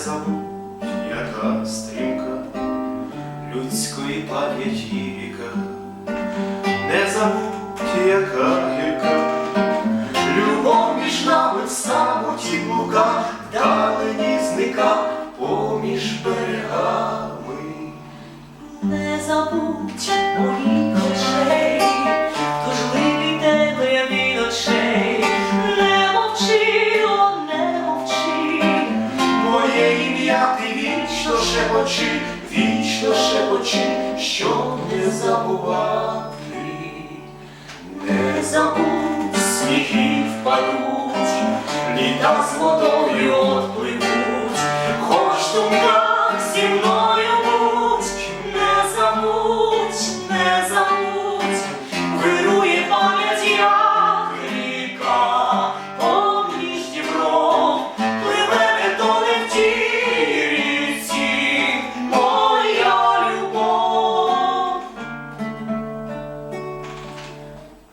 не забудь, яка стрімка людської пам'яті ріка, не забудь, яка гірка, любов між нами в самоті блука, вдалені зника поміж берегами. Не забудь моїх Моє ім'я ти вічно шепочи, вічно шепочи, що не забувати, не забудь, сніги впадуть, літа з водою отпливуть,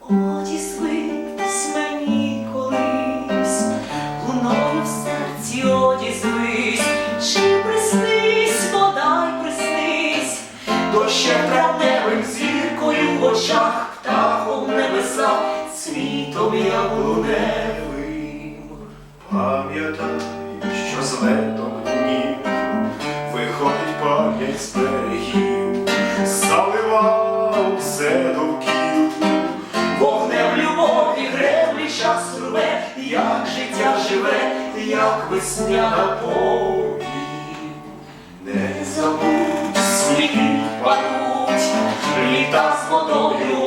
Одізвись мені колись, луною в серці одізвись, чи приснись, бодай приснись, дощем травневим зіркою в очах, птахом в небесах, цвітом яблуневим. Пам'ятай, що з летом днів виходить пам'ять з берегів, як життя живе, як весня на повінь. Не забудь, сніги падуть, літа з водою.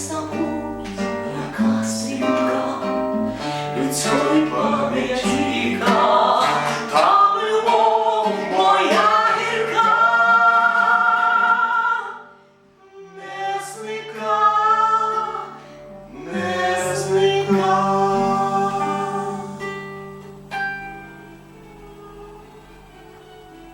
something